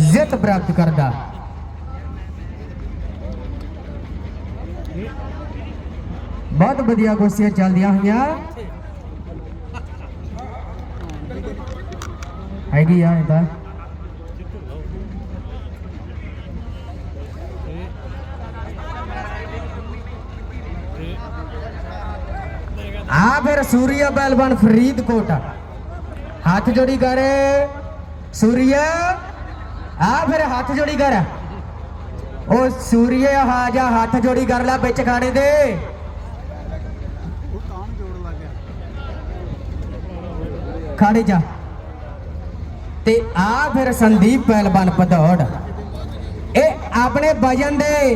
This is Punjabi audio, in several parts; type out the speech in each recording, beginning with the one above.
ਜਿੱਤ ਪ੍ਰਾਪਤ ਕਰਦਾ ਬਹੁਤ ਵਧੀਆ ਕੁਸ਼ਤੀਆਂ ਚੱਲਦੀਆਂ ਹੋਈਆਂ ਹੈਗੀ ਆ ਇਹਦਾ ਆ ਫਿਰ ਸੂਰਿਆ ਪਹਿਲਵਾਨ ਫਰੀਦਕੋਟ ਹੱਥ ਜੋੜੀ ਕਰੇ ਸੂਰਿਆ ਆ ਫਿਰ ਹੱਥ ਜੋੜੀ ਕਰ। ਉਹ ਸੂਰਿਆ ਆ ਜਾ ਹੱਥ ਜੋੜੀ ਕਰ ਲੈ ਵਿੱਚ ਖਾਣੇ ਦੇ ਖਾੜੇ ਜਾ ਤੇ ਆ ਫਿਰ ਸੰਦੀਪ ਪਹਿਲਵਾਨ ਪਧੌੜ ਇਹ ਆਪਣੇ ਵਜਨ ਦੇ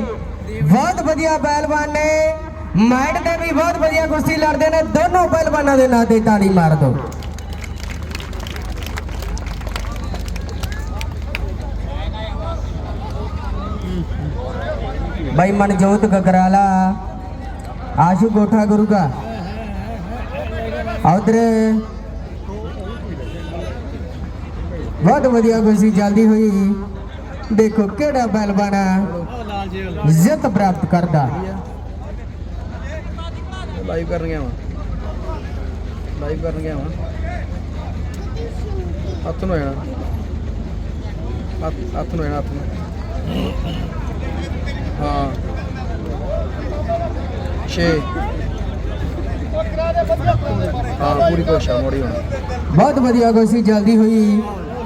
ਬਹੁਤ ਵਧੀਆ ਪਹਿਲਵਾਨ ਨੇ। ਮਾਈਂਡ ਦੇ ਵੀ ਬਹੁਤ ਵਧੀਆ ਕੁਸ਼ਤੀ ਲੜਦੇ ਨੇ। ਦੋਨੋਂ ਪਹਿਲਵਾਨਾਂ ਦੇ ਨਾਂ ਤੇ ਤਾੜੀ ਮਾਰ ਦਿਓ भाई मनजोत गगराला आशु गोठा गुरु का उधर बहुत ਵਧੀਆ ਖੁਸ਼ੀ ਜਲਦੀ ਹੋਈ ਦੇਖੋ ਕਿਹੜਾ ਪਹਿਲਵਾਨ ਇੱਜ਼ਤ ਪ੍ਰਾਪਤ ਕਰਦਾ ਲਾਈਵ ਕਰਨ ਗਿਆ ਵਾਂ ਲਾਈਵ ਕਰਨ ਗਿਆ ਵਾਂ ਹੱਥ ਨੂੰ ਆਣਾ ਹੱਥ ਹੱਥ ਨੂੰ ਆਣਾ ਹੱਥ ਨੂੰ ਹਾਂ। 6 ਹਾਂ ਪੂਰੀ ਕੋਸ਼ਿਸ਼ ਮੋੜੀ ਹੁਣ। ਬਹੁਤ ਵਧੀਆ ਖੁਸ਼ੀ ਜਲਦੀ ਹੋਈ।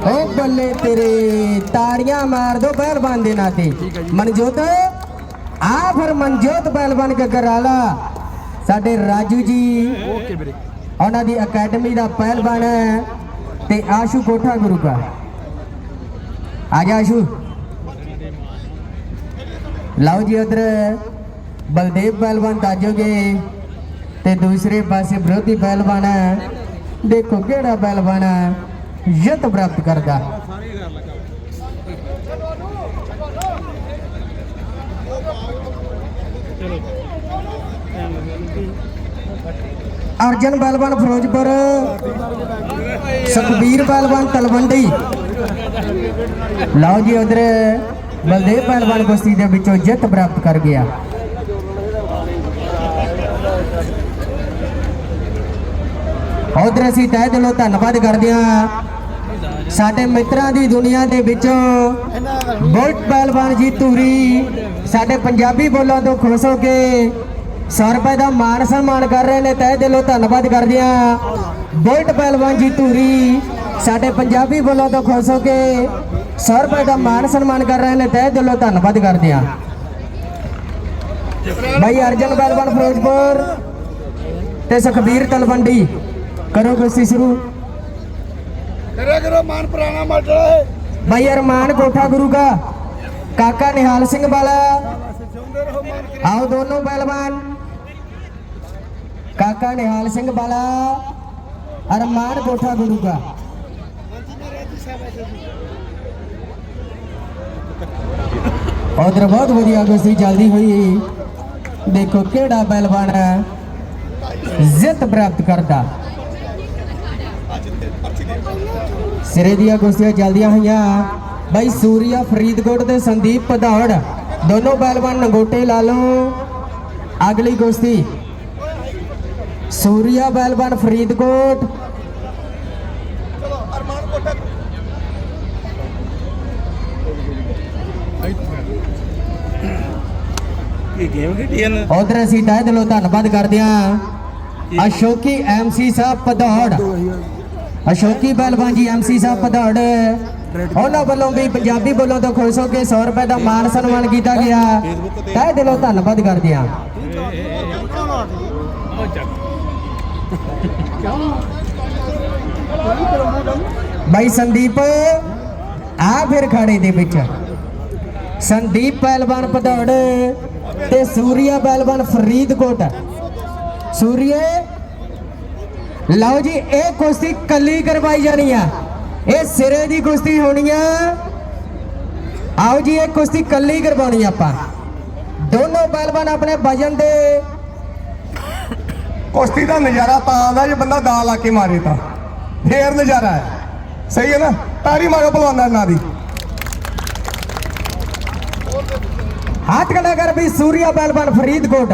ਓ ਬੱਲੇ ਤੇਰੇ ਤਾੜੀਆਂ ਮਾਰ ਦੋ ਪਹਿਲਵਾਨ ਦੇ ਨਾਂ ਤੇ ਮਨਜੋਤ ਆ ਫਿਰ ਮਨਜੋਤ ਪਹਿਲਵਾਨ ਗਗਰਾਲਾ। ਸਾਡੇ ਰਾਜੂ ਜੀ। ਓਕੇ ਵੀਰੇ। ਉਹਨਾਂ ਦੀ ਅਕੈਡਮੀ ਦਾ ਪਹਿਲਵਾਨ ਹੈ ਤੇ ਆਸ਼ੂ ਕੋਠਾ ਗੁਰੂ ਦਾ ਆ ਜਾ ਆਸ਼ੂ। ਲਓ ਜੀ ਉਧਰ ਬਲਦੇਵ ਪਹਿਲਵਾਨ ਤਾਜੋਗੇ ਤੇ ਦੂਸਰੇ ਪਾਸੇ ਵਿਰੋਧੀ ਪਹਿਲਵਾਨ ਹੈ। ਦੇਖੋ ਕਿਹੜਾ ਪਹਿਲਵਾਨ ਹੈ, ਜਿੱਤ ਪ੍ਰਾਪਤ ਕਰਦਾ। ਅਰਜਨ ਪਹਿਲਵਾਨ ਫਿਰੋਜ਼ਪੁਰ, ਸੁਖਬੀਰ ਪਹਿਲਵਾਨ ਤਲਵੰਡੀ। ਲਓ ਜੀ ਉਧਰ ਬਲਦੇਵ ਪਹਿਲਵਾਨ ਕੁਸ਼ਤੀ ਦੇ ਵਿੱਚੋਂ ਜਿੱਤ ਪ੍ਰਾਪਤ ਕਰ ਗਿਆ। ਉਧਰ ਅਸੀਂ ਤਹਿ ਦਿਲੋਂ ਧੰਨਵਾਦ ਕਰਦੇ ਹਾਂ। ਸਾਡੇ ਮਿੱਤਰਾਂ ਦੀ ਦੁਨੀਆ ਦੇ ਵਿੱਚੋਂ ਬੁਲਟ ਪਹਿਲਵਾਨ ਜੀ ਧੂਰੀ, ਸਾਡੇ ਪੰਜਾਬੀ ਬੋਲਾਂ ਤੋਂ ਖੁਸ਼ ਹੋ ਕੇ 100 ਰੁਪਏ ਦਾ ਮਾਨ ਸਨਮਾਨ ਕਰ ਰਹੇ ਨੇ। ਤਹਿ ਦਿਲੋਂ ਧੰਨਵਾਦ ਕਰਦੇ ਹਾਂ। ਬੁਲਟ ਪਹਿਲਵਾਨ ਜੀ ਧੂਰੀ, ਸਾਡੇ ਪੰਜਾਬੀ ਬੋਲਾਂ ਤੋਂ ਖੁਸ਼ ਹੋ ਕੇ 100 ਰੁਪਏ ਦਾ ਮਾਨ ਸਨਮਾਨ ਕਰ ਰਹੇ ਨੇ ਤਹਿ ਦਿਲੋਂ ਧੰਨਵਾਦ ਕਰਦੇ ਹਾਂ ਭਾਈ ਅਰਜਨ ਪਹਿਲਵਾਨ ਫਿਰੋਜ਼ਪੁਰ ਤੇ ਸੁਖਬੀਰ ਤਲਵੰਡੀ ਕਰੋ ਕੁਸ਼ਤੀ ਸ਼ੁਰੂ ਕਰਿਆ ਕਰੋ ਮਾਨ ਪੁਰਾਣਾ ਮਾਡਲ ਹੈ भाई अरमान कोठा गुरु का काका निहाल सिंह वाला आओ दोनों पहलवान काका निहाल सिंह वाला अरमान कोठा गुरु का ਉਧਰ ਬਹੁਤ ਵਧੀਆ ਕੁਸ਼ਤੀ ਚੱਲਦੀ ਹੋਈ ਦੇਖੋ ਕਿਹੜਾ ਪਹਿਲਵਾਨ ਹੈ। ਜਿੱਤ ਪ੍ਰਾਪਤ ਕਰਦਾ। ਸਿਰੇ ਦੀਆਂ ਕੁਸ਼ਤੀਆਂ ਚੱਲਦੀਆਂ ਹੋਈਆਂ। ਬਾਈ ਸੂਰੀਆ, ਫਰੀਦਕੋਟ ਤੇ ਸੰਦੀਪ ਪਧੌੜ ਦੋਨੋਂ ਪਹਿਲਵਾਨ ਨਗੋਟੇ ਲਾ ਲਓ। ਅਗਲੀ ਕੁਸ਼ਤੀ ਸੂਰੀਆ, ਪਹਿਲਵਾਨ ਫਰੀਦਕੋਟ। ਗੇਮ ਖੇਡੀ ਹਨ ਉਧਰ ਅਸੀਂ ਤਹਿ ਦਿਲੋਂ ਧੰਨਵਾਦ ਕਰਦੇ ਹਾਂ। ਅਸ਼ੋਕੀ ਐਮਸੀ ਸਾਹਿਬ ਪਧੌੜ। ਅਸ਼ੋਕੀ ਪਹਿਲਵਾਨ ਜੀ ਐਮਸੀ ਸਾਹਿਬ ਪਧੌੜ। ਉਹਨਾਂ ਵੱਲੋਂ ਵੀ ਪੰਜਾਬੀ ਬੋਲੋਂ ਤੋਂ ਖੁਸ਼ ਹੋ ਕੇ 100 ਰੁਪਏ ਦਾ ਮਾਨ ਸਨਮਾਨ ਕੀਤਾ ਗਿਆ। ਤਹਿ ਦਿਲੋਂ ਧੰਨਵਾਦ ਕਰਦੇ ਹਾਂ। ਬਾਈ ਸੰਦੀਪ ਆ ਫਿਰ ਖਾੜੇ ਦੇ ਵਿੱਚ। ਸੰਦੀਪ ਪਹਿਲਵਾਨ ਪਧੌੜ। ਤੇ ਸੂਰੀਆ ਪਹਿਲਵਾਨ ਫਰੀਦਕੋਟ। ਸੂਰੀਏ ਲਓ ਜੀ, ਇਹ ਕੁਸ਼ਤੀ ਕੱਲੀ ਕਰਵਾਈ ਜਾਣੀ ਆ। ਇਹ ਸਿਰੇ ਦੀ ਕੁਸ਼ਤੀ ਹੋਣੀ ਆ। ਆਓ ਜੀ, ਇਹ ਕੁਸ਼ਤੀ ਕੱਲੀ ਕਰਵਾਉਣੀ ਆਪਾਂ। ਦੋਨੋਂ ਪਹਿਲਵਾਨ ਆਪਣੇ ਵਜਨ ਦੇ ਕੁਸ਼ਤੀ ਦਾ ਨਜ਼ਾਰਾ ਤਾਂ ਆਉਂਦਾ ਜੇ ਬੰਦਾ ਦਾ ਲਾ ਕੇ ਮਾਰੇ ਤਾਂ। ਫੇਰ ਨਜ਼ਾਰਾ ਹੈ। ਸਹੀ ਹੈ ਨਾ? ਤਾਰੀ ਮਾਰੋ ਭਲਵਾਨਾਂ ਨਾਲ ਦੀ ਹੱਥ ਖੜਾ ਕਰ ਵੀ ਸੂਰਿਆ ਪਹਿਲਵਾਨ ਫਰੀਦਕੋਟ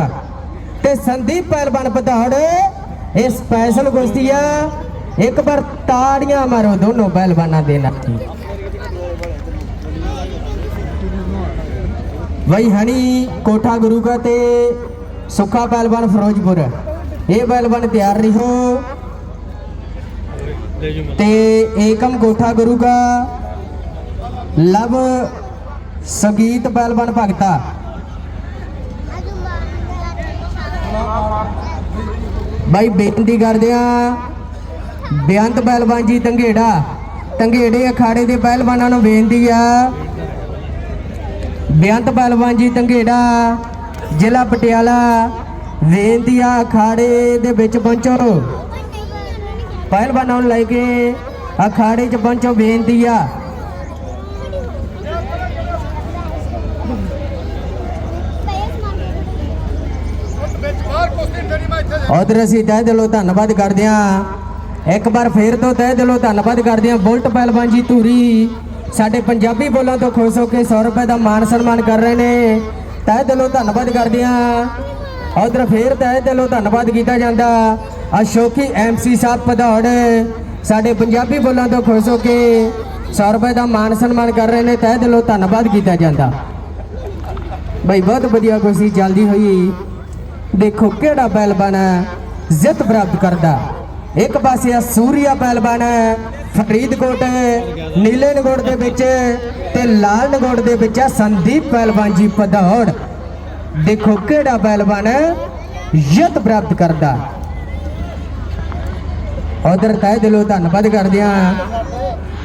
ਤੇ ਸੰਦੀਪ ਪਹਿਲਵਾਨ ਬਧੌੜ। ਇਹ ਸਪੈਸ਼ਲ ਕੁਸ਼ਤੀ ਆ। ਇੱਕ ਵਾਰ ਤਾੜੀਆਂ ਮਾਰੋ ਦੋਨੋਂ ਪਹਿਲਵਾਨਾਂ ਦੇ ਨਾਲ। ਵਈ ਹਣੀ ਕੋਠਾ ਗੁਰੂ ਕਾ ਤੇ ਸੁੱਖਾ ਪਹਿਲਵਾਨ ਫਿਰੋਜ਼ਪੁਰ। ਇਹ ਪਹਿਲਵਾਨ ਤਿਆਰ ਰਹੋ। ਤੇ ਏਕਮ ਕੋਠਾ ਗੁਰੂ ਕਾ ਲਵ ਸੰਗੀਤ ਪਹਿਲਵਾਨ ਭਗਤਾ। ਬਾਈ ਬੇਨਤੀ ਕਰਦੇ ਆ। ਬੇਅੰਤ ਪਹਿਲਵਾਨ ਜੀ ਤੰਗੇੜਾ ਤੰਗੇੜੇ ਅਖਾੜੇ ਦੇ ਪਹਿਲਵਾਨਾਂ ਨੂੰ ਬੇਨਤੀ ਆ। ਬੇਅੰਤ ਪਹਿਲਵਾਨ ਜੀ ਤੰਗੇੜਾ ਜ਼ਿਲ੍ਹਾ ਪਟਿਆਲਾ, ਬੇਨਤੀ ਆ ਅਖਾੜੇ ਦੇ ਵਿੱਚ ਪਹੁੰਚੋ। ਪਹਿਲਵਾਨਾਂ ਨੂੰ ਲੈ ਕੇ ਅਖਾੜੇ 'ਚ ਪਹੁੰਚੋ, ਬੇਨਤੀ ਆ। ਉਧਰ ਅਸੀਂ ਤਹਿ ਦਿਲੋਂ ਧੰਨਵਾਦ ਕਰਦੇ ਹਾਂ। ਇੱਕ ਵਾਰ ਫੇਰ ਤੋਂ ਤਹਿ ਦਿਲੋਂ ਧੰਨਵਾਦ ਕਰਦੇ ਹਾਂ। ਬੁਲਟ ਪਹਿਲਵਾਨ ਜੀ ਧੂਰੀ, ਸਾਡੇ ਪੰਜਾਬੀ ਬੋਲਾਂ ਤੋਂ ਖੁਸ਼ ਹੋ ਕੇ 100 ਰੁਪਏ ਦਾ ਮਾਨ ਸਨਮਾਨ ਕਰ ਰਹੇ ਨੇ। ਤਹਿ ਦਿਲੋਂ ਧੰਨਵਾਦ ਕਰਦੇ ਹਾਂ। ਉਧਰ ਫੇਰ ਤਹਿ ਦਿਲੋਂ ਧੰਨਵਾਦ ਕੀਤਾ ਜਾਂਦਾ। ਅਸ਼ੋਕੀ ਐਮਸੀ ਸਾਹਿਬ ਪਧੌੜ ਸਾਡੇ ਪੰਜਾਬੀ ਬੋਲਾਂ ਤੋਂ ਖੁਸ਼ ਹੋ ਕੇ 100 ਰੁਪਏ ਦਾ ਮਾਨ ਸਨਮਾਨ ਕਰ ਰਹੇ ਨੇ। ਤਹਿ ਦਿਲੋਂ ਧੰਨਵਾਦ ਕੀਤਾ ਜਾਂਦਾ। ਬਈ, ਬਹੁਤ ਵਧੀਆ ਖੁਸ਼ੀ ਚੱਲਦੀ ਹੋਈ। ਦੇਖੋ ਕਿਹੜਾ ਪਹਿਲਵਾਨ ਜਿੱਤ ਪ੍ਰਾਪਤ ਕਰਦਾ। ਇੱਕ ਪਾਸੇ ਆ ਸੂਰਿਆ ਪਹਿਲਵਾਨ ਫਰੀਦਕੋਟ ਨੀਲੇ ਨਗੋੜ ਦੇ ਵਿੱਚ ਤੇ ਲਾਲ ਨਗੋੜ ਦੇ ਵਿੱਚ ਆ ਸੰਦੀਪ ਪਹਿਲਵਾਨ ਜੀ ਪਧੌੜ ਦੇਖੋ ਕਿਹੜਾ ਪਹਿਲਵਾਨ ਜਿੱਤ ਪ੍ਰਾਪਤ ਕਰਦਾ। ਉਧਰ ਤਹਿ ਦਿਲੋਂ ਧੰਨਵਾਦ ਕਰਦੇ ਆ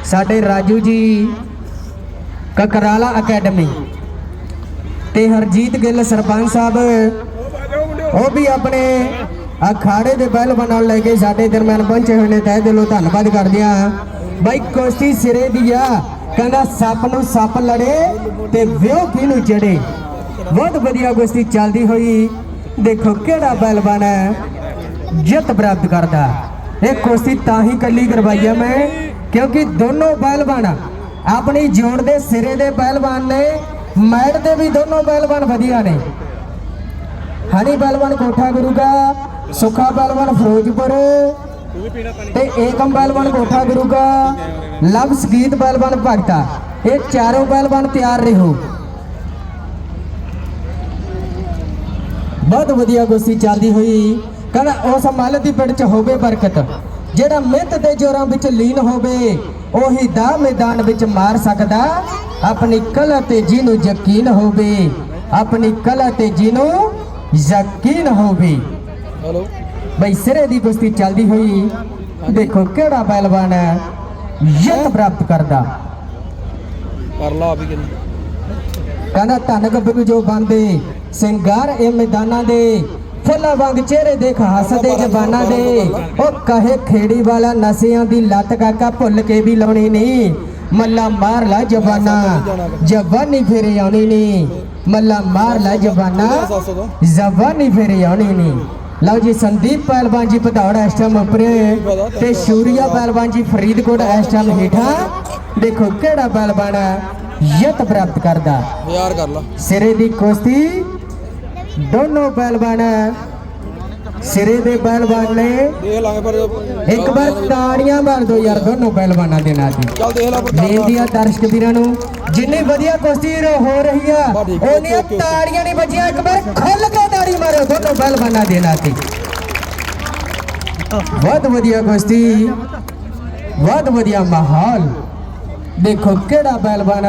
ਸਾਡੇ ਰਾਜੂ ਜੀ, ਕਕਰਾਲਾ ਅਕੈਡਮੀ ਤੇ ਹਰਜੀਤ ਗਿੱਲ ਸਰਪੰਚ ਸਾਹਿਬ ਉਹ ਵੀ ਆਪਣੇ ਅਖਾੜੇ ਦੇ ਪਹਿਲਵਾਨ ਨਾਲ ਲੈ ਕੇ ਸਾਡੇ ਦਰਮਿਆਨ ਪਹੁੰਚੇ ਹੋਏ ਨੇ। ਤਹਿ ਦਿਲੋਂ ਧੰਨਵਾਦ ਕਰਦੇ ਆ ਬਾਈ ਕੁਸ਼ਤੀ ਸਿਰੇ ਦੀ ਕਹਿੰਦਾ ਸੱਪ ਨੂੰ ਸੱਪ ਲੜੇ ਤੇ ਵਿਉ ਕਿਹਨੂੰ ਚੜੇ। ਬਹੁਤ ਵਧੀਆ ਕੁਸ਼ਤੀ ਚੱਲਦੀ ਹੋਈ। ਦੇਖੋ ਕਿਹੜਾ ਪਹਿਲਵਾਨ ਹੈ ਜਿੱਤ ਪ੍ਰਾਪਤ ਕਰਦਾ। ਇਹ ਕੁਸ਼ਤੀ ਤਾਂ ਹੀ ਕੱਲੀ ਕਰਵਾਈ ਆ ਮੈਂ, ਕਿਉਂਕਿ ਦੋਨੋਂ ਪਹਿਲਵਾਨ ਆਪਣੀ ਜੋੜ ਦੇ ਸਿਰੇ ਦੇ ਪਹਿਲਵਾਨ ਨੇ। ਮੈਟ ਦੇ ਵੀ ਦੋਨੋਂ ਪਹਿਲਵਾਨ ਵਧੀਆ ਨੇ। ਹਣੀ ਪਹਿਲਵਾਨ ਕੋਠਾ ਗੁਰੂਗਾ ਸੁਖਾ ਪਹਿਲਵਾਨ ਫਿਰੋਜ਼ਪੁਰ ਤੇ ਏਕਮ ਪਹਿਲਵਾਨ ਕੋਠਾ ਗੁਰੂ ਲਵ ਸੰਗੀਤ ਪਹਿਲਵਾਨ ਭਗਤਾ। ਇਹ ਚਾਰੋਂ ਪਹਿਲਵਾਨ ਤਿਆਰ ਰਹੋ। ਬਹੁਤ ਵਧੀਆ ਕੁਸ਼ਤੀ ਚੱਲਦੀ ਹੋਈ, ਕਹਿੰਦਾ ਉਸ ਮਲ ਦੀ ਪਿੰਡ ਚ ਹੋਵੇ ਬਰਕਤ, ਜਿਹੜਾ ਮਿਹਨਤ ਦੇ ਜੋਰਾਂ ਵਿੱਚ ਲੀਨ ਹੋਵੇ, ਉਹੀ ਦਾ ਮੈਦਾਨ ਵਿੱਚ ਮਾਰ ਸਕਦਾ। ਆਪਣੀ ਕਲਾ ਤੇ ਜਿਹਨੂੰ ਯਕੀਨ ਹੋਵੇ, ਆਪਣੀ ਕਲਾ ਤੇ ਜਿਹਨੂੰ ਯਕੀਨ ਹੋਵੇ। ਹਲੋ। ਬਈ ਸਿਰੇ ਦੀ ਕੁਸ਼ਤੀ ਚੱਲਦੀ ਹੋਈ ਦੇਖੋ ਕਿਹੜਾ ਪਹਿਲਵਾਨ ਹੈ ਜਿੱਤ ਪ੍ਰਾਪਤ ਕਰਦਾ। ਕਰ ਲਾ ਵੀ ਕਿੰਨੀ। ਕਹਿੰਦਾ ਧੰਨ ਗੱਭਰੂ ਜੋ ਬੰਦੇ ਸਿੰਗਾਰ ਇਹ ਮੈਦਾਨਾਂ ਦੇ ਫੁੱਲਾਂ ਵਾਂਗ ਚਿਹਰੇ ਦੇਖ ਹੱਸਦੇ ਜਵਾਨਾਂ ਦੇ। ਉਹ ਕਹੇ ਖੇੜੀ ਵਾਲਾ ਨਸਿਆਂ ਦੀ ਲੱਤ ਕਾਕਾ ਭੁੱਲ ਕੇ ਵੀ ਲਾਉਣੀ ਨਹੀਂ। ਮੱਲਾ ਮਾਰ ਲੈ ਜਵਾਨਾ। ਜਵਾਨੀ ਫੇਰੇ ਆਉਣੀ ਨਹੀਂ ਮੱਲਾ ਮਾਰ ਲੈ ਜਵਾਨਾ। ਜਵਾਨੀ ਫੇਰੇ ਆਉਣੀ ਨਹੀਂ ਲਓ ਜੀ ਸੰਦੀਪ ਪਹਿਲਵਾਨ ਜੀ ਪਧੌੜਾ ਇਸ ਟਾਈਮ ਉੱਪਰੇ ਤੇ ਸ਼ੂਰੀਆ ਪਹਿਲਵਾਨ ਜੀ ਫਰੀਦਕੋਟ ਇਸ ਟਾਈਮ ਹੇਠਾਂ। ਦੇਖੋ ਕਿਹੜਾ ਪਹਿਲਵਾਨ ਜਿੱਤ ਪ੍ਰਾਪਤ ਕਰਦਾ। ਹਜ਼ਾਰ ਕਰ ਲਾ। ਸਿਰੇ ਦੀ ਕੁਸ਼ਤੀ ਦੋਨੋਂ ਪਹਿਲਵਾਨ ਸਿਰੇ ਦੇ ਪਹਿਲਵਾਨ ਨੇ ਦੇਖ ਲਾਂਗੇ ਪਰ ਇੱਕ ਵਾਰ ਤਾੜੀਆਂ ਮਾਰ ਦਿਓ ਯਾਰ ਦੋਨੋਂ ਪਹਿਲਵਾਨਾਂ ਦੇ ਨਾਂ ਤੇ। ਚੱਲ ਦੇਖ ਲਾ ਪਰ ਬੇਨਤੀ ਆ ਦਰਸ਼ਕ ਵੀਰਾਂ ਨੂੰ ਜਿੰਨੀ ਵਧੀਆ ਕੁਸ਼ਤੀ ਹੋ ਰਹੀ ਆ ਉਹਨੀਆਂ। ਤਾੜੀਆਂ ਨਹੀਂ ਵੱਜੀਆਂ ਇੱਕ ਵਾਰ ਖੁੱਲ ਕੇ ਤਾੜੀ ਮਾਰੋ ਦੋਨੋਂ ਪਹਿਲਵਾਨਾਂ ਦੇ ਨਾਂ ਤੇ। ਬਹੁਤ ਵਧੀਆ ਕੁਸ਼ਤੀ ਬਹੁਤ ਵਧੀਆ ਮਾਹੌਲ। ਦੇਖੋ ਕਿਹੜਾ ਪਹਿਲਵਾਨ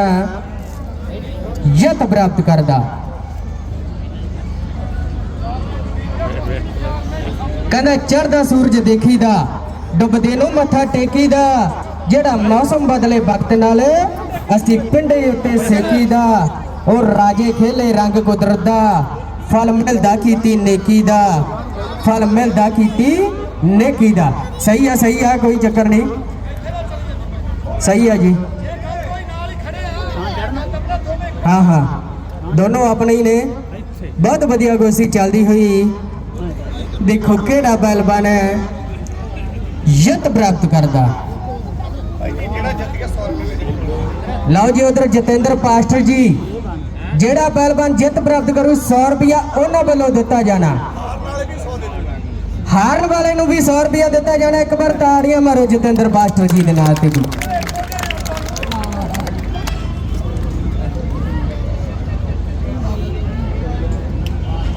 ਜਿੱਤ ਪ੍ਰਾਪਤ ਕਰਦਾ। ਕਹਿੰਦਾ ਚੜਦਾ ਸੂਰਜ ਦੇਖੀਦਾ, ਡੁੱਬਦੇ ਨੂੰ ਮੱਥਾ ਟੇਕੀਦਾ, ਜਿਹੜਾ ਮੌਸਮ ਬਦਲੇ ਵਕਤ ਨਾਲ ਅਸੀਂ ਪਿੰਡੇ ਉੱਤੇ ਸੇਕੀਦਾ, ਉਹ ਰਾਜੇ ਖੇਲੇ ਰੰਗ ਕੁਦਰਤ ਦਾ ਫਲ ਮਿਲਦਾ ਕੀਤੀ ਨੇਕੀ ਦਾ ਫਲ ਮਿਲਦਾ ਕੀਤੀ ਨੇਕੀ ਦਾ ਸਹੀ ਆ ਸਹੀ ਆ, ਕੋਈ ਚੱਕਰ ਨਹੀਂ। ਸਹੀ ਆ ਜੀ। ਹਾਂ ਹਾਂ। ਦੋਨੋਂ ਆਪਣੇ ਹੀ ਨੇ। ਬਹੁਤ ਵਧੀਆ ਗੋਸੀ ਚੱਲਦੀ ਹੋਈ। ਦੇਖੋ ਕਿਹੜਾ ਬਲਬਨ ਹੈ। ਜਿੱਤ ਪ੍ਰਾਪਤ ਕਰਦਾ। ਲਓ ਜੀ ਉਧਰ ਜਤਿੰਦਰ ਪਾਸਟਰ ਜੀ। ਜਿਹੜਾ ਪਹਿਲਵਾਨ ਜਿੱਤ ਪ੍ਰਾਪਤ ਕਰੂ 100 ਰੁਪਿਆ ਉਹਨਾਂ ਵੱਲੋਂ ਦਿੱਤਾ ਜਾਣਾ। ਹਾਰਨ ਵਾਲੇ ਨੂੰ ਵੀ 100 ਰੁਪਿਆ ਦਿੱਤਾ ਜਾਣਾ। ਇੱਕ ਵਾਰ ਤਾੜੀਆਂ ਮਾਰੋ ਜਤਿੰਦਰ ਪਾਸਟਰ ਜੀ ਦੇ ਨਾਲ ਤੇ ਵੀ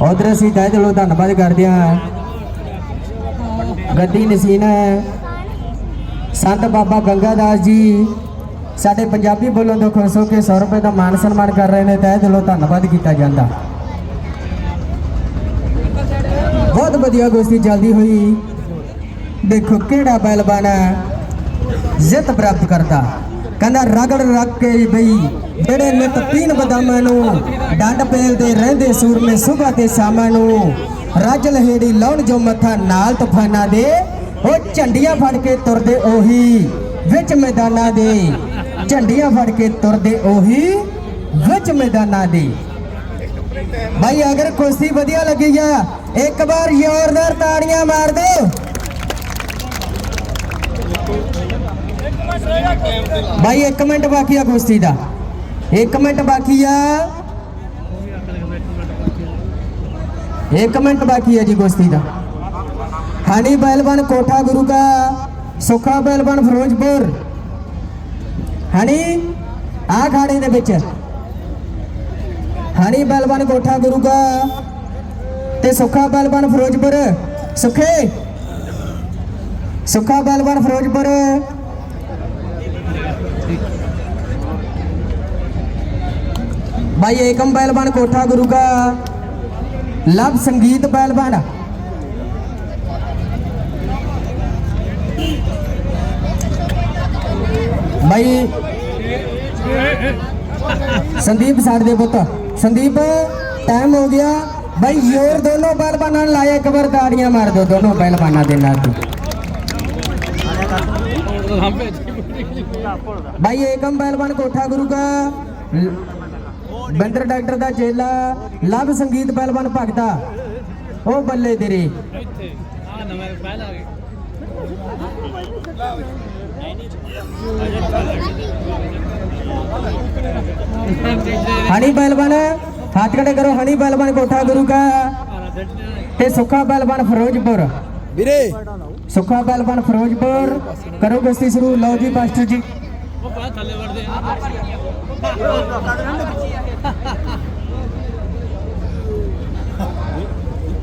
ਉਧਰ ਅਸੀਂ ਤਹਿ ਦਿਲੋਂ ਧੰਨਵਾਦ ਕਰਦੇ ਹਾਂ। ਗੱਦੀ ਨਸੀਨ ਸੰਤ ਬਾਬਾ ਗੰਗਾਦਾਸ ਜੀ, ਸਾਡੇ ਪੰਜਾਬੀ ਬੋਲਣ ਤੋਂ ਖੁਸ਼ ਹੋ ਕੇ 100 ਰੁਪਏ ਦਾ ਮਾਨ ਸਨਮਾਨ ਕਰ ਰਹੇ ਨੇ। ਤਹਿ ਦਿਲੋਂ ਧੰਨਵਾਦ ਕੀਤਾ ਜਾਂਦਾ। ਬਹੁਤ ਵਧੀਆ ਗੋਸ਼ਟੀ ਚੱਲਦੀ ਹੋਈ। ਦੇਖੋ ਕਿਹੜਾ ਪਹਿਲਵਾਨ ਜਿੱਤ ਪ੍ਰਾਪਤ ਕਰਦਾ। ਕਹਿੰਦਾ ਰਗੜ ਰੱਖ ਕੇ ਬਈ, ਜਿਹੜੇ ਨਿਤ ਪੀਣ ਬਦਾਮਾਂ ਨੂੰ ਡੰਡ ਪੇਲਦੇ ਰਹਿੰਦੇ ਸੂਰਮੇ ਸੁਬਾ ਤੇ ਸ਼ਾਮਾਂ ਨੂੰ ਰੱਜ ਲਹੇੜੀ ਲਾਉਣ ਜੋ ਮੱਥਾ ਨਾਲ ਤੂਫਾਨਾਂ ਦੇ, ਉਹ ਝੰਡੀਆਂ ਫੜ ਕੇ ਤੁਰਦੇ ਉਹੀ, ਵਿੱਚ ਮੈਦਾਨਾਂ ਦੇ। ਝੰਡੀਆਂ ਫੜ ਕੇ ਤੁਰਦੇ ਉਹੀ, ਵਿੱਚ ਮੈਦਾਨਾਂ ਦੇ। ਭਾਈ ਅਗਰ ਕੁਰਸੀ ਵਧੀਆ ਲੱਗੀ ਆ, ਇੱਕ ਵਾਰ ਜ਼ੋਰਦਾਰ ਤਾੜੀਆਂ ਮਾਰ ਦਿਓ। ਭਾਈ 1 ਮਿੰਟ ਬਾਕੀ ਆ ਕੁਰਸੀ ਦਾ। 1 ਮਿੰਟ ਬਾਕੀ ਆ। 1 ਮਿੰਟ ਬਾਕੀ ਹੈ ਜੀ ਕੁਸ਼ਤੀ ਦਾ ਹਾਨੀ ਪਹਿਲਵਾਨ ਕੋਠਾ ਗੁਰੂ का ਸੁਖਾ ਪਹਿਲਵਾਨ ਫਿਰੋਜ਼ਪੁਰ ਹਾਨੀ ਆ ਖਾੜੇ ਦੇ ਵਿੱਚ ਹਣੀ ਪਹਿਲਵਾਨ ਕੋਠਾ ਗੁਰੂ ਦਾ ਤੇ ਸੁੱਖਾ ਪਹਿਲਵਾਨ ਫਿਰੋਜ਼ਪੁਰ ਸੁਖੇ ਸੁੱਖਾ ਪਹਿਲਵਾਨ ਫਿਰੋਜ਼ਪੁਰ भाई एकम पहलवान कोठा गुरु का लव संगीत पहलवान भाई ਸੰਦੀਪ ਸਾਡ ਦੇ ਪੁੱਤ ਸੰਦੀਪ ਟਾਈਮ ਹੋ ਗਿਆ ਭਾਈ ਜ਼ੋਰ ਦੋਨੋਂ ਪਹਿਲਵਾਨਾਂ ਨੂੰ ਲਾਇਆ ਇੱਕ ਵਾਰ ਤਾੜੀਆਂ ਮਾਰ ਦਿਓ ਦੋਨੋਂ ਪਹਿਲਵਾਨਾਂ ਦੇ ਨਾਲ ਦੀ ਭਾਈ ਏਕਮ ਪਹਿਲਵਾਨ ਕੋਠਾ ਗੁਰੂ ਦਾ ਬੰਦਰ ਡਾਕਟਰ ਦਾ ਚੇਲਾ ਲਵ ਸੰਗੀਤ ਪਹਿਲਵਾਨ ਭਗਤਾ ਉਹ ਬੱਲੇ ਤੇਰੇ ਆ ਨਵੇਂ ਪਹਿਲ ਆ ਗਏ हनी पहलवान हाथ खड़े करो हनी पहलवान कोठा गुरु का ਤੇ ਸੁੱਖਾ ਪਹਿਲਵਾਨ ਫਿਰੋਜ਼ਪੁਰ ਵੀਰੇ ਸੁੱਖਾ ਪਹਿਲਵਾਨ ਫਿਰੋਜ਼ਪੁਰ ਕਰੋ ਕੁਸ਼ਤੀ ਸ਼ੁਰੂ ਲਓ ਜੀ ਮਾਸਟਰ ਜੀ ਥੱਲੇ ਵੜਦੇ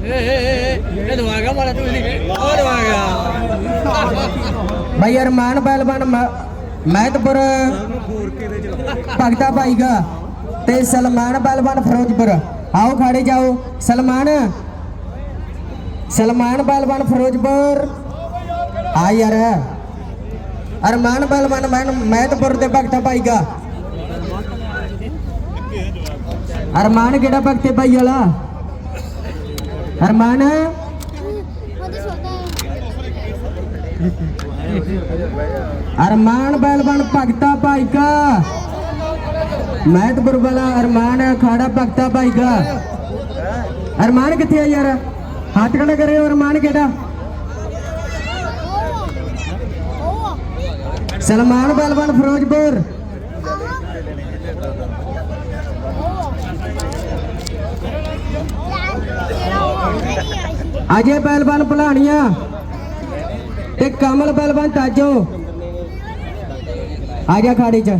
ਏ ਏ ਇਹ ਦਵਾਗਾ ਮਾਰਾ ਤੂੰ ਨਹੀਂ ਉਹ ਦਵਾਗਾ ਭਾਈ ਅਰਮਾਨ ਪਹਿਲਵਾਨ ਮਹਿਤਪੁਰ ਭਗਤਾ ਭਾਈਗਾ ਤੇ ਸਲਮਾਨ ਪਹਿਲਵਾਨ ਫਿਰੋਜ਼ਪੁਰ। ਆਓ ਖਾੜੇ ਜਾਓ। ਸਲਮਾਨ ਸਲਮਾਨ ਪਹਿਲਵਾਨ ਫਿਰੋਜ਼ਪੁਰ। ਆ ਯਾਰ। ਅਰਮਾਨ ਬਲਵਨ ਮਨ ਮਹਿਤਪੁਰ ਦੇ ਭਗਤ ਭਾਈ ਦਾ। ਅਰਮਾਨ ਕਿਹੜਾ ਭਗਤ ਭਾਈ ਵਾਲਾ? ਅਰਮਾਨ? ਅਰਮਾਨ ਬਲਵਨ ਭਗਤਾ ਭਾਈ ਦਾ। ਮਹਿਤਪੁਰ ਵਾਲਾ ਅਰਮਾਨ ਖਾੜਾ ਭਗਤਾ ਭਾਈ ਦਾ। ਅਰਮਾਨ ਕਿੱਥੇ ਆ ਯਾਰ? ਹੱਥ ਖੜਾ ਕਰੇ ਅਰਮਾਨ ਕਿਹੜਾ? ਸਲਮਾਨ ਬਲਵਨ ਫਿਰੋਜ਼ਪੁਰ। ਅਜੇ ਪਹਿਲਵਾਨ ਭਲਾਣੀਆਂ ਤੇ ਕਮਲ ਪਹਿਲਵਾਨ ਤਾਜੋ। ਆ ਜਾ ਖਾੜੀ ਚ।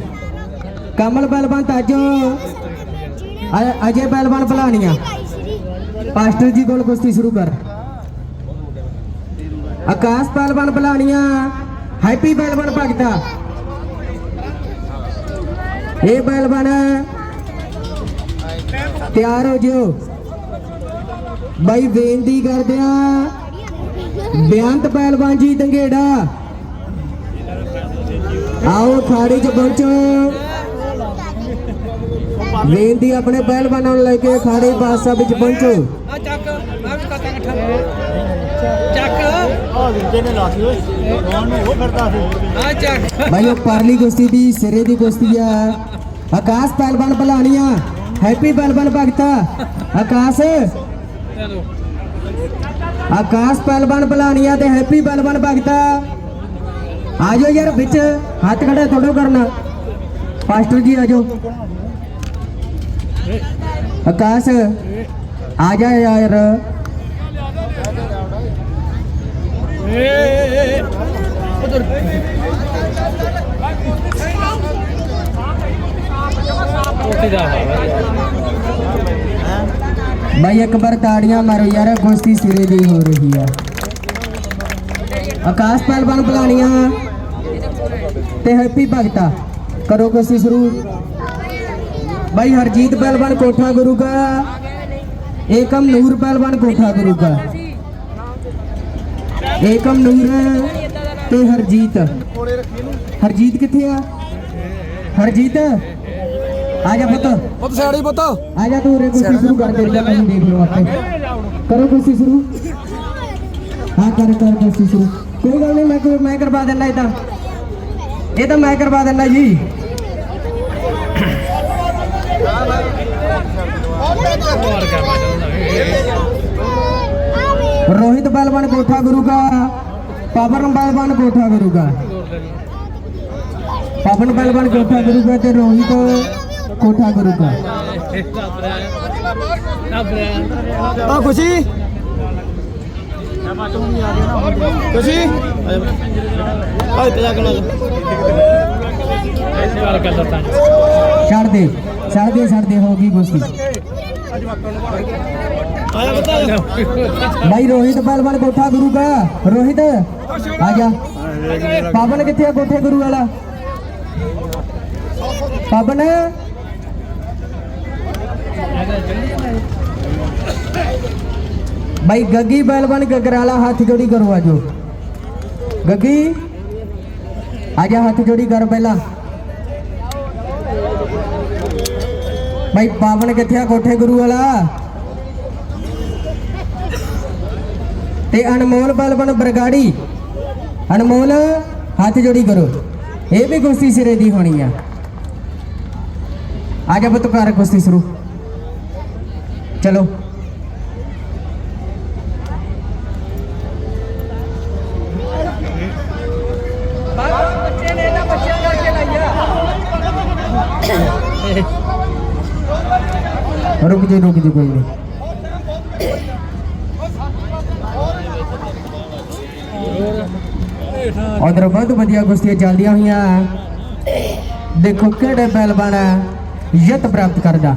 ਕਮਲ ਪਹਿਲਵਾਨ ਤਾਜੋ। ਅਜੇ ਪਹਿਲਵਾਨ ਭਲਾਣੀਆਂ। ਪਾਸਟਰ ਜੀ ਕੋਲ ਕੁਸ਼ਤੀ ਸ਼ੁਰੂ ਕਰ। ਅਕਾਸ਼ ਪਹਿਲਵਾਨ ਭਲਾਣੀਆਂ। ਹੈਪੀ ਪਹਿਲਵਾਨ ਭਗਤਾ ਇਹ ਪਹਿਲਵਾਨ ਤਿਆਰ ਹੋ ਜਿਓ ਬਾਈ ਬੇਨਤੀ ਕਰਦੇ ਆ ਬੇਅੰਤ ਪਹਿਲਵਾਨ ਜੀ ਦੰਗੇੜਾ ਆਓ ਖਾੜੀ ਚ ਪਹੁੰਚੋ ਬੇਨਤੀ ਆਪਣੇ ਪਹਿਲਵਾਨਾਂ ਨੂੰ ਲੈ ਕੇ ਖਾੜੀ ਬਾਦਸ਼ਾਹ ਵਿੱਚ ਪਹੁੰਚੋ ਆ ਚੱਕ। ਆ ਵੀ ਕਾਕਾ ਇਕੱਠਾ ਚੱਕ ਆ ਵਿੰਦੇ ਨੇ ਲਾਤੀ ਓਏ। ਕੌਣ ਨੂੰ? ਉਹ ਫਿਰਦਾ ਸੀ। ਆ ਚੱਕ। ਭਾਈ ਉਹ ਪਰਲੀ ਕੁਸ਼ਤੀ ਦੀ ਸਿਰੇ ਦੀ ਕੁਸ਼ਤੀ ਆ। ਆਕਾਸ਼ ਪਹਿਲਵਾਨ ਭਲਾਣੀਆਂ। ਹੈਪੀ ਪਹਿਲਵਾਨ ਭਗਤਾ। ਆਕਾਸ਼। ਚਲੋ। ਆਕਾਸ਼ ਪਹਿਲਵਾਨ ਭਲਾਣੀਆਂ ਤੇ ਹੈਪੀ ਪਹਿਲਵਾਨ ਭਗਤਾ। ਆਜੋ ਯਾਰ ਵਿੱਚ ਹੱਥ ਖੜਾ ਥੋੜੋ ਕਰਨਾ। ਪਾਸਟਰ ਜੀ ਆਜੋ। ਆਕਾਸ਼। ਆ ਜਾ ਯਾਰ। ਕੋਠੀ ਦਾ ਭਾਈ ਇੱਕ ਵਾਰ ਤਾੜੀਆਂ ਮਾਰੋ ਯਾਰ ਕੁਸ਼ਤੀ ਸਿਰੇ ਦੀ ਹੋ ਰਹੀ ਆ ਆਕਾਸ਼ ਪਹਿਲਵਾਨ ਬੁਲਾਣੀਆਂ ਤੇ ਹੈਪੀ ਭਗਤਾ ਕਰੋ ਕੁਸ਼ਤੀ ਸ਼ੁਰੂ ਭਾਈ ਹਰਜੀਤ ਪਹਿਲਵਾਨ ਕੋਠਾ ਗੁਰੂ का एकम नूर ਪਹਿਲਵਾਨ ਕੋਠਾ ਗੁਰੂ का ਏਕਮ ਨੂਰ ਤੇ ਹਰਜੀਤ। ਹਰਜੀਤ ਕਿੱਥੇ ਆ? ਹਰਜੀਤ ਆ ਜਾ ਪੁੱਤ। ਪੁੱਤ ਸਾੜੀ ਪੁੱਤ। ਆ ਜਾ ਤੂੰ ਰੇ ਕੁਸ਼ਤੀ ਸ਼ੁਰੂ ਕਰ ਦੇ ਤੁਸੀਂ ਦੇਖ ਲਓ ਆਪੇ। ਕਰੋ ਕੁਸ਼ਤੀ ਸ਼ੁਰੂ। ਹਾਂ ਕਰ ਕਰ ਕੁਸ਼ਤੀ ਸ਼ੁਰੂ। ਕੋਈ ਗੱਲ ਨਹੀਂ ਮੈਂ ਕੋਈ- ਮੈਂ ਕਰਵਾ ਦਿੰਦਾ ਇਹ ਤਾਂ ਇਹ ਤਾਂ ਮੈਂ ਕਰਵਾ ਦਿੰਦਾ ਜੀ। रोहित बलवान गोठा गुरु का पवन बलवान गोठा गुरु का पवन बलवान गोठा गुरु का तो रोहित कोठा गुरु का खुशी? खुशी? छड़ दे छड़ दे छड़ दे होगी खुशी। ਭਾਈ ਰੋਹਿਤ ਪਹਿਲਵਾਨ ਬੈਠਾ ਗੁਰੂ ਦਾ। ਰੋਹਿਤ, ਆ ਗਿਆ। ਪਾਵਨ ਕਿੱਥੇ ਆ ਕੋਠੇ ਗੁਰੂ ਵਾਲਾ? ਪਾਵਨ ਭਾਈ ਗੱਗੀ ਪਹਿਲਵਾਨ ਗਗਰਾਲਾ ਹੱਥ ਜੋੜੀ ਕਰੋ, ਆਜੋ। ਗੱਗੀ, ਆ ਆਜਾ ਹੱਥ ਜੋੜੀ ਕਰ ਪਹਿਲਾਂ। ਭਾਈ ਪਾਵਨ ਕਿੱਥੇ ਆ ਕੋਠੇ ਗੁਰੂ ਵਾਲਾ? ਤੇ ਅਨਮੋਲ ਬਲਬਨ ਬਰਗਾੜੀ। ਅਨਮੋਲ, ਹੱਥ ਜੋੜੀ ਕਰੋ। ਇਹ ਵੀ ਕੁਸ਼ਤੀ ਸਿਰੇ ਦੀ ਹੋਣੀ ਆ। ਆ ਜਾ ਬਤਕਾਰ ਕੁਸ਼ਤੀ ਸ਼ੁਰੂ। ਚਲੋ। ਰੁਕ ਜੀ ਰੁਕ ਜੀ ਕੋਈ ਨਹੀਂ। ਉਧਰ ਬਹੁਤ ਵਧੀਆ ਕੁਸ਼ਤੀਆਂ ਚੱਲਦੀਆਂ ਹੋਈਆਂ। ਦੇਖੋ ਕਿਹੜੇ ਪਹਿਲਵਾਨ ਜਿੱਤ ਪ੍ਰਾਪਤ ਕਰਦਾ।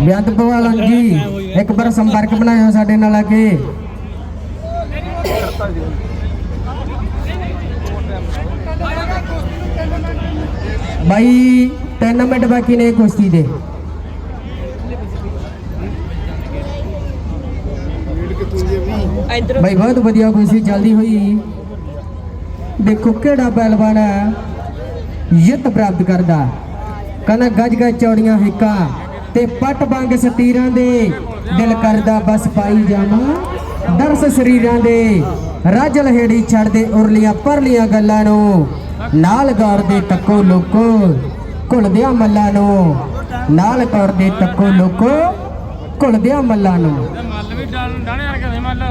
ਬੇਅੰਤ ਭਵਾਲਨ ਜੀ, ਇੱਕ ਵਾਰ ਸੰਪਰਕ ਬਣਾਇਓ ਸਾਡੇ ਨਾਲ ਆ ਕੇ। ਬਾਈ 3 ਮਿੰਟ ਬਾਕੀ ਨੇ ਕੁਸ਼ਤੀ ਦੇ। ਭਾਈ ਬਹੁਤ ਵਧੀਆ ਕੁਸ਼ਤੀ ਚੱਲਦੀ ਹੋਈ। ਦੇਖੋ ਕਿਹੜਾ ਪਹਿਲਵਾਨ ਹੈ। ਜਿੱਤ ਪ੍ਰਾਪਤ ਕਰਦਾ। ਕਹਿੰਦਾ ਗੱਜ ਗੱਜ ਚੌੜੀਆਂ ਹਿੱਕਾਂ ਤੇ ਪੱਟ ਬੰਗ ਸਤੀਰਾਂ ਦੇ ਦਿਲ ਕਰਦਾ। ਬਸ ਪਾਈ ਜਾਵਾਂ ਦਰਸ ਸਰੀਰਾਂ ਦੇ। ਰਾਜ ਲਹੇੜੀ ਛੱਡਦੇ ਉਰਲੀਆਂ ਪਰਲੀਆਂ ਗੱਲਾਂ ਨੂੰ। ਨਾਲ ਗੌਰ ਦੇ ਤੱਕੋ ਲੋਕੋ ਘੁਲਦਿਆਂ ਮੱਲਾਂ ਨੂੰ। ਨਾਲ ਗੌਰ ਦੇ ਤੱਕੋ ਲੋਕੋ ਘੁਲਦਿਆਂ ਮੱਲਾਂ ਨੂੰ। ਮੱਲ ਵੀ ਡਾਣ ਵਰਗਾ ਨਹੀਂ ਮੱਲ।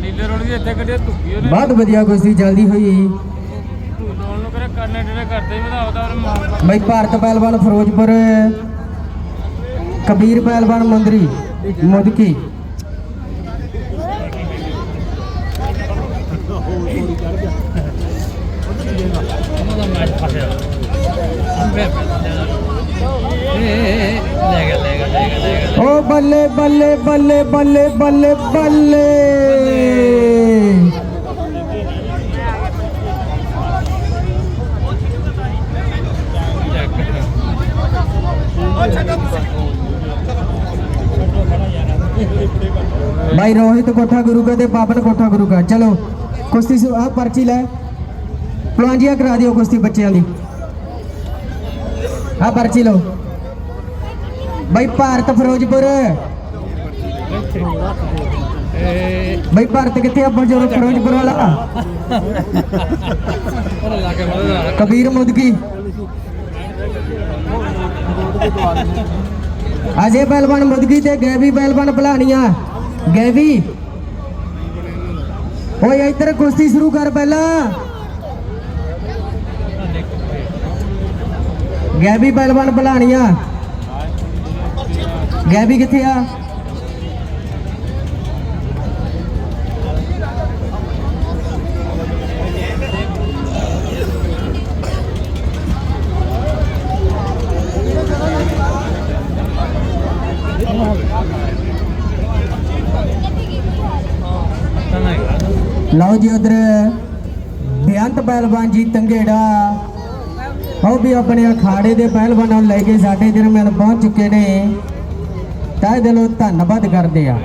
ਨੀਲੇ ਰੋਡ ਦੀ ਇੱਥੇ ਕੱਢਿਆ ਧੁੱਪੀ ਉਹਨੇ। ਬਹੁਤ ਵਧੀਆ ਕੁਸ਼ਤੀ ਚੱਲਦੀ ਹੋਈ। ਬਈ ਭਾਰਤ ਪਹਿਲਵਾਨ ਫਿਰੋਜ਼ਪੁਰ ਕਬੀਰ ਪਹਿਲਵਾਨ ਮੰਦਰੀ ਮੁਦਕੀ। ਉਹਨਾਂ ਦਾ ਮੈਚ ਫਸਿਆ। ਓ ਬੱਲੇ ਬੱਲੇ ਬੱਲੇ ਬੱਲੇ ਬੱਲੇ ਬੱਲੇ भाई रोहित कोठा गुरु का ते पापन कोठा गुरु का चलो कुश्ती से आ पर्ची ले पलवांजिया करा दियो कुश्ती बच्चों की आ पर्ची लो ਬਾਈ ਭਾਰਤ ਫਿਰੋਜ਼ਪੁਰ। ਬਾਈ ਭਾਰਤ ਕਿੱਥੇ ਆਪਾਂ ਜੋ ਫਿਰੋਜ਼ਪੁਰ ਵਾਲਾ? ਕਬੀਰ ਮੁਦਕੀ ਅਜੇ ਪਹਿਲਵਾਨ ਮੁਦਗੀ ਤੇ ਗੈਵੀ ਪਹਿਲਵਾਨ ਭਲਾਣੀਆਂ। ਗੈਵੀ। ਓਏ ਇੱਧਰ ਕੁਸ਼ਤੀ ਸ਼ੁਰੂ ਕਰ ਪਹਿਲਾਂ। ਗੈਵੀ ਪਹਿਲਵਾਨ ਬੁਲਾਣੀਆਂ ਗੈਬੀ ਕਿੱਥੇ ਆ? ਲਓ ਜੀ ਉਧਰ ਬੇਅੰਤ ਪਹਿਲਵਾਨ ਜੀ ਤੰਗੇੜਾ। ਉਹ ਵੀ ਆਪਣੇ ਅਖਾੜੇ ਦੇ ਪਹਿਲਵਾਨਾਂ ਨੂੰ ਲੈ ਕੇ ਸਾਡੇ ਦਰਮਿਆਨ ਪਹੁੰਚ ਚੁੱਕੇ ਨੇ। ਤਹਿ ਦਿਲੋਂ ਧੰਨਵਾਦ ਕਰਦੇ ਆ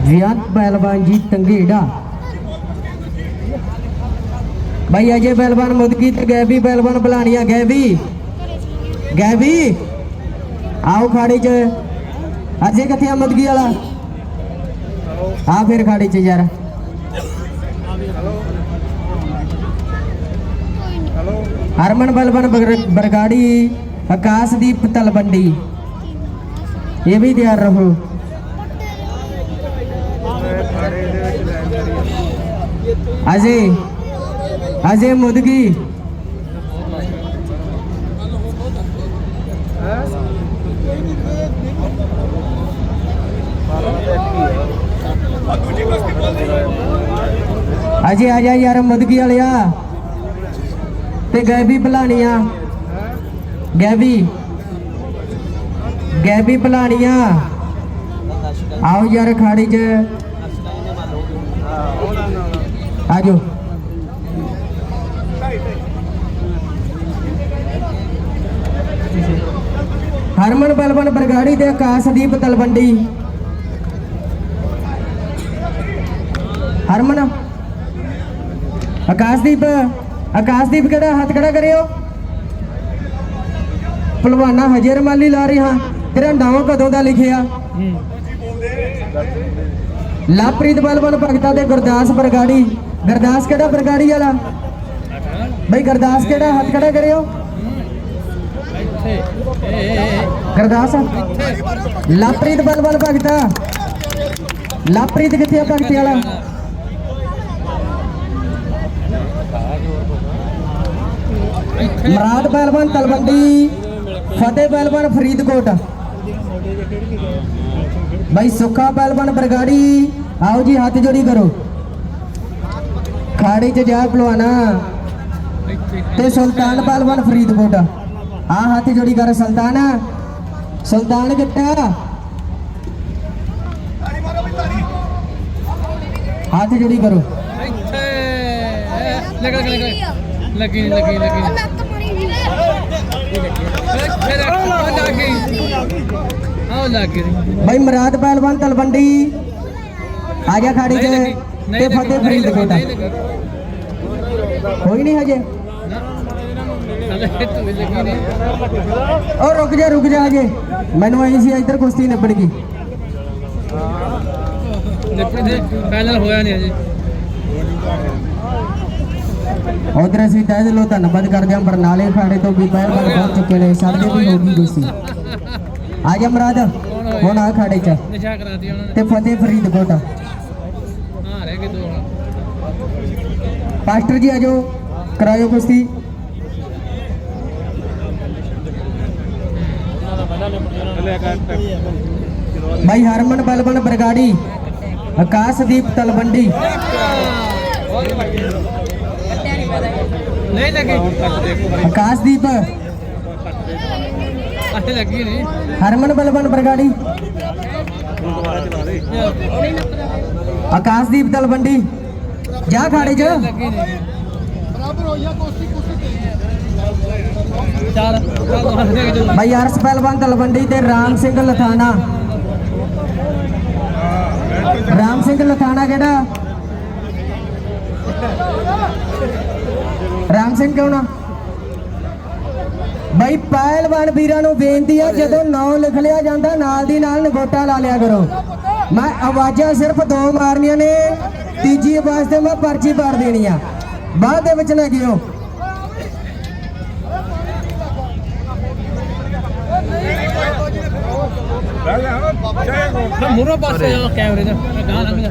ਬੇਅੰਤ ਪਹਿਲਵਾਨ ਜੀ ਤੰਗੇੜਾ ਭਾਈ ਅਜੇ ਪਹਿਲਵਾਨ ਮੁਦਕੀ ਤੇ ਗੈਬੀ ਪਹਿਲਵਾਨ ਬੁਲਾਣੀਆਂ ਗੈਬੀ ਗੈਬੀ ਆਓ ਖਾੜੇ 'ਚ ਅਜੇ ਕਿੱਥੇ ਆ ਮੁਦਕੀ ਵਾਲਾ ਆ ਫਿਰ ਖਾੜੇ 'ਚ ਯਾਰ ਹਰਮਨ ਬਲਬਨ ਬਰਗਾੜੀ ਆਕਾਸ਼ਦੀਪ ਤਲਬੰਡੀ ਇਹ ਵੀ ਤਿਆਰ ਰਹੋ। ਅਜੇ ਅਜੇ ਮੁਦਗੀ। ਅਜੇ ਆ ਜਾ ਯਾਰ ਮੁਦਗੀ ਵਾਲਿਆ। ਤੇ ਗੈਬੀ ਭਲਾਣੀਆਂ। ਗੈਬੀ। ਗੈਬੀ ਭਲਾਣੀਆਂ। ਆਓ ਯਾਰ ਖਾੜੀ 'ਚ। ਆਜੋ। ਹਰਮਨ ਬਲਬਨ ਬਰਗਾੜੀ ਤੇ ਆਕਾਸ਼ਦੀਪ ਤਲਵੰਡੀ। ਹਰਮਨ। ਆਕਾਸ਼ਦੀਪ ਆਕਾਸ਼ਦੀਪ ਕਿਹੜਾ ਹੱਥ ਖੜਾ ਕਰਿਓ? ਪਹਿਲਵਾਨਾ ਹਜੇ ਰਮਾਲੀ ਲਾ ਰਿਹਾ। ਤੇਰਾ ਨਾਮ ਕਦੋਂ ਦਾ ਲਿਖਿਆ? ਲਾਪ੍ਰੀਤ ਬਲਬਨ ਭਗਤਾ ਤੇ ਗੁਰਦਾਸ ਬਰਗਾੜੀ ਗੁਰਦਾਸ ਕਿਹੜਾ ਬਰਗਾੜੀ ਵਾਲਾ? ਬਈ ਗੁਰਦਾਸ ਕਿਹੜਾ ਹੱਥ ਖੜਾ ਕਰਿਓ? ਗੁਰਦਾਸ? ਲਾਪ੍ਰੀਤ ਬਲਬਨ ਭਗਤਾ। ਲਾਪ੍ਰੀਤ ਕਿੱਥੇ ਆ ਭਗਤੀ ਵਾਲਾ? ਮਰਾਦ ਪਹਿਲਵਾਨ ਤਲਵੰਡੀ, ਫਤਿਹ ਪਹਿਲਵਾਨ ਫਰੀਦਕੋਟ। ਭਾਈ ਸੁੱਖਾ ਪਹਿਲਵਾਨ ਬਰਗਾੜੀ, ਆਓ ਜੀ ਹੱਥ ਜੋੜੀ ਕਰੋ। ਖਾੜੀ 'ਚ ਜਾ ਪਹਿਲਵਾਨਾ। ਤੇ ਸੁਲਤਾਨ ਪਹਿਲਵਾਨ ਫਰੀਦਕੋਟ। ਆ ਹੱਥ ਜੋੜੀ ਕਰ ਸੁਲਤਾਨ। ਸੁਲਤਾਨ ਕਿੱਟਾ ਹੱਥ ਜੋੜੀ ਕਰੋ। ਲੱਗਾ ਲੱਗਾ ਲੱਗੀ ਲੱਗੀ ਲੱਗੀ ਉਹ ਲੱਕ ਮਣੀ ਜੀ ਫਿਰ ਆ ਲੱਗੀ ਆ ਲੱਗੀ ਭਾਈ ਮਰਾਦ ਪਹਿਲਵਾਨ ਤਲਵੰਡੀ। ਆ ਜਾ ਖਾੜੀ 'ਚ ਤੇ ਫਤਿਹ ਫਰੀਦਕੋਟ ਕੋਈ ਨਹੀਂ ਹਜੇ? ਉਹ ਰੁਕ ਜਾ ਰੁਕ ਜਾ ਹਜੇ। ਮੈਨੂੰ ਆਈ ਸੀ ਇੱਧਰ ਕੁਸ਼ਤੀ ਨਿਬੜ ਗਈ। ਲਿਪੀ ਦੇ ਫਾਈਨਲ ਹੋਇਆ ਨਹੀਂ ਅਜੇ ਉਧਰ ਅਸੀਂ ਤਹਿ ਦਿਲੋਂ ਧੰਨਵਾਦ ਕਰਦੇ ਹਾਂ ਬਰਨਾਲੇ ਖਾੜੇ ਤੋਂ ਵੀ ਪਹਿਲਵਾਨ ਪਹੁੰਚ ਚੁੱਕੇ ਨੇ ਸਾਡੇ ਵੀ ਹੋ ਗਈ ਕੁਸ਼ਤੀ ਆ ਜਾ ਮਰਾਦ ਹੁਣ ਆ ਖਾੜੇ 'ਚ। ਨਿਸ਼ਾ ਕਰਾਤੀ ਉਹਨਾਂ ਨੇ। ਤੇ ਫਤਿਹ ਫਰੀਦਕੋਟ। ਹਾਂ ਰਹਿ ਗਏ ਦੋ ਹੁਣ। ਪਾਸਟਰ ਜੀ ਆਜੋ ਕਰਾਇਓ ਕੁਸ਼ਤੀ। ਭਾਈ ਹਰਮਨ ਬਲਬਨ ਬਰਗਾੜੀ ਆਕਾਸ਼ਦੀਪ ਤਲਵੰਡੀ। ਨਹੀਂ ਲੱਗੀ। ਆਕਾਸ਼ਦੀਪ ਹਰਮਨ ਬਲਬਨ ਬਰਗਾੜੀ। ਆਕਾਸ਼ਦੀਪ ਤਲਵੰਡੀ। ਜਾ ਖਾੜੇ 'ਚ। ਭਾਈ ਅਰਸ ਪਹਿਲਵਾਨ ਤਲਵੰਡੀ ਤੇ ਰਾਮ ਸਿੰਘ ਲਥਾਣਾ। ਰਾਮ ਸਿੰਘ ਲਥਾਣਾ ਕਿਹੜਾ? ਰਾਮ ਸਿੰਘ ਕੌਣ ਆ ਭਾਈ ਪਹਿਲਵਾਨ ਵੀਰਾਂ ਨੂੰ ਬੇਨਤੀ ਆ ਜਦੋਂ ਨਾਂ ਲਿਖ ਲਿਆ ਜਾਂਦਾ ਨਾਲ ਦੀ ਨਾਲ ਨਗੋਟਾ ਲਾ ਲਿਆ ਕਰੋ। ਮੈਂ ਆਵਾਜ਼ਾਂ ਸਿਰਫ ਦੋ ਮਾਰਨੀਆਂ ਨੇ ਤੀਜੀ ਆਵਾਜ਼ ਤੇ ਮੈਂ ਪਰਚੀ ਪਾੜ ਦੇਣੀ ਆ। ਬਾਅਦ ਦੇ ਵਿੱਚ ਨਾ ਗਿਓ ਲੈ ਲੈ ਮੁਰੋ ਪਾਸੇ ਜਾ ਕੈਮਰੇ ਦਾ ਗਾਂ ਲੰਘ ਜਾ।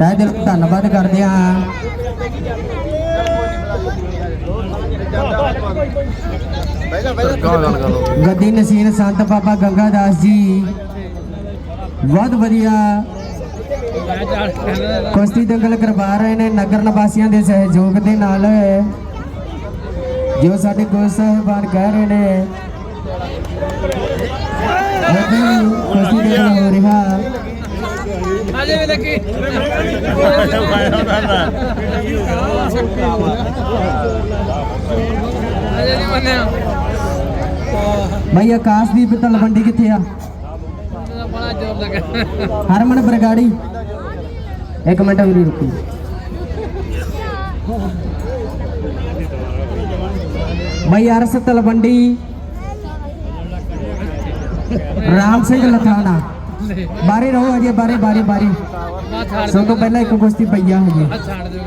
ਉਧਰ ਤਹਿ ਦਿਲ ਧੰਨਵਾਦ ਕਰਦੇ ਹਾਂ। ਗੱਦੀ ਨਸੀਨ ਸੰਤ ਬਾਬਾ ਗੰਗਾ ਦਾਸ ਜੀ। ਬਹੁਤ ਵਧੀਆ। ਮੈਂ ਕੁਸ਼ਤੀ ਦੰਗਲ ਕਰਵਾ ਰਹੇ ਨੇ, ਨਗਰ ਨਿਵਾਸੀਆਂ ਦੇ ਸਹਿਯੋਗ ਦੇ ਨਾਲ। ਜੋ ਸਾਡੇ ਗੁਰੂ ਸਾਹਿਬਾਨ ਕਹਿ ਰਹੇ ਨੇ ਕੁਸ਼ਤੀ ਦੰਗਲ ਹੋ ਰਿਹਾ। ਅਜੇ ਵੀ ਲੱਗੀ ਅਜੇ ਨਹੀਂ ਮੰਨਿਆ ਬਈ ਆਕਾਸ਼ਦੀਪ ਤਲਵੰਡੀ ਕਿੱਥੇ ਆ? ਉਹਦਾ ਬੜਾ ਜ਼ੋਰ ਲੱਗਾ। ਹਰਮਨ ਬਰਗਾੜੀ। ਇੱਕ ਮਿੰਟ ਵੀਰੇ ਰੁਕੀ। ਬਈ ਅਰਸ ਤਲਵੰਡੀ। ਰਾਮ ਸਿੰਘ ਲਥਾਣਾ। ਬਾਰੇ ਰਹੋ ਅਜੇ ਬਾਰੇ ਬਾਰੇ ਬਾਰੇ ਮਾ ਛਾੜ ਸਭ ਤੋਂ ਪਹਿਲਾਂ ਇੱਕ ਕੁਸ਼ਤੀ ਪਈਆ ਹਜੇ ਆ ਛਾੜ ਦਿਓ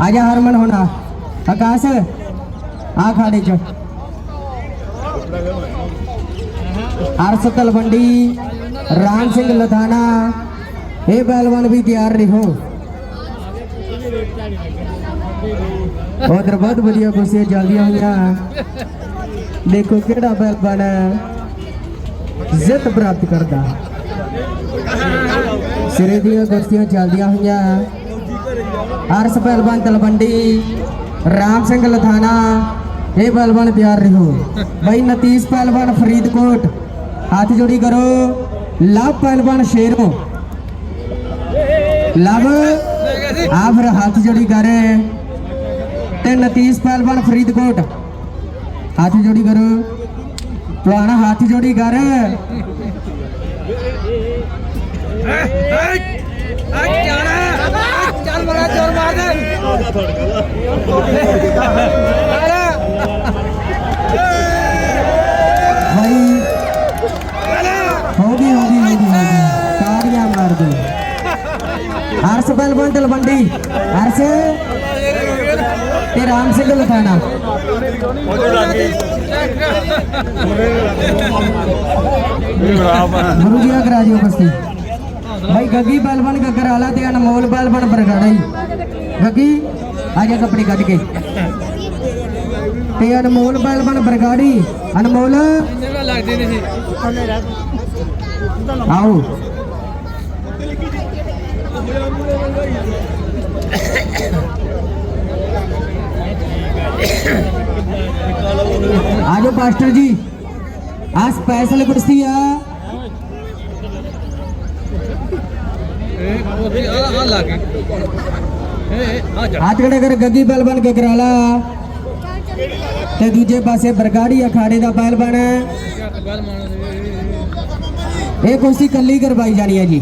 ਆਜਾ ਹਰਮਨ ਹੋਣਾ ਆਕਾਸ਼ ਆ ਖਾੜੇ ਚ ਅਰਸ ਤਲਵੰਡੀ ਰਾਮ ਸਿੰਘ ਲਥਾਣਾ ਇਹ ਪਹਿਲਵਾਨ ਵੀ ਤਿਆਰ ਰਹੋ ਉਧਰ ਬਹੁਤ ਵਧੀਆ ਕੁਸ਼ਤੀਆਂ ਚੱਲਦੀਆਂ ਹੋਈਆਂ ਦੇਖੋ ਕਿਹੜਾ ਪਹਿਲਵਾਨ ਜਿੱਤ ਪ੍ਰਾਪਤ ਕਰਦਾ। ਸਿਰੇ ਦੀਆਂ ਕੁਸ਼ਤੀਆਂ ਚੱਲਦੀਆਂ ਹੋਈਆਂ। ਅਰਸ ਪਹਿਲਵਾਨ ਤਲਵੰਡੀ। ਰਾਮ ਸਿੰਘ ਲਥਾਣਾ, ਇਹ ਪਹਿਲਵਾਨ ਤਿਆਰ ਰਹੋ। ਬਈ ਨਤੀਸ ਪਹਿਲਵਾਨ ਫਰੀਦਕੋਟ। ਹੱਥ ਜੋੜੀ ਕਰੋ। ਲਵ ਪਹਿਲਵਾਨ ਸ਼ੇਰੋ। ਲਵ ਆ ਹੱਥ ਜੋੜੀ ਕਰੇ। ਤੇ ਨਤੀਸ ਪਹਿਲਵਾਨ ਫਰੀਦਕੋਟ। ਹੱਥ ਜੋੜੀ ਕਰੋ ਪੁਰਾਣਾ ਹੱਥ ਜੋੜੀ ਕਰ ਚੱਲ ਮਰਾ ਜ਼ੋਰ ਮਾਰ ਦੇ ਭਾਈ ਹੋ ਗਈ ਹੋ ਗਈ ਹੋ ਤੇ ਰਾਮ ਸਿੰਘ ਲਖਾਣਾ। ਗੁਰੂ ਜੀ ਕਰਾ ਜੀ ਬਸਤੀ। ਭਾਈ ਗੱਗੀ ਪਹਿਲਵਾਨ ਗਗਰਾਲਾ ਤੇ ਅਨਮੋਲ ਪਹਿਲਵਾਨ ਬਰਗਾੜਾ ਜੀ। ਗੱਗੀ, ਆ ਜਾ ਕੱਪੜੇ ਕੱਢ ਕੇ। ਤੇ ਅਨਮੋਲ ਪਹਿਲਵਾਨ ਬਰਗਾੜੀ। ਅਨਮੋਲ। ਜਿਵੇਂ ਨਹੀਂ ਆਓ। ਆਜੋ ਪਾਸਟਰ ਜੀ। ਆ ਸਪੈਸ਼ਲ ਕੁਰਸੀ ਆ। ਹੱਥ ਖੜੇ ਕਰ, ਗੱਗੀ ਪਹਿਲਵਾਨ ਗਗਰਾਲਾ ਤੇ ਦੂਜੇ ਪਾਸੇ ਬਰਗਾੜੀ ਅਖਾੜੇ ਦਾ ਪਹਿਲਵਾਨ ਗੱਲ ਇਹ ਕੁਰਸੀ ਕੱਲੀ ਕਰਵਾਈ ਜਾਣੀ ਹੈ ਜੀ।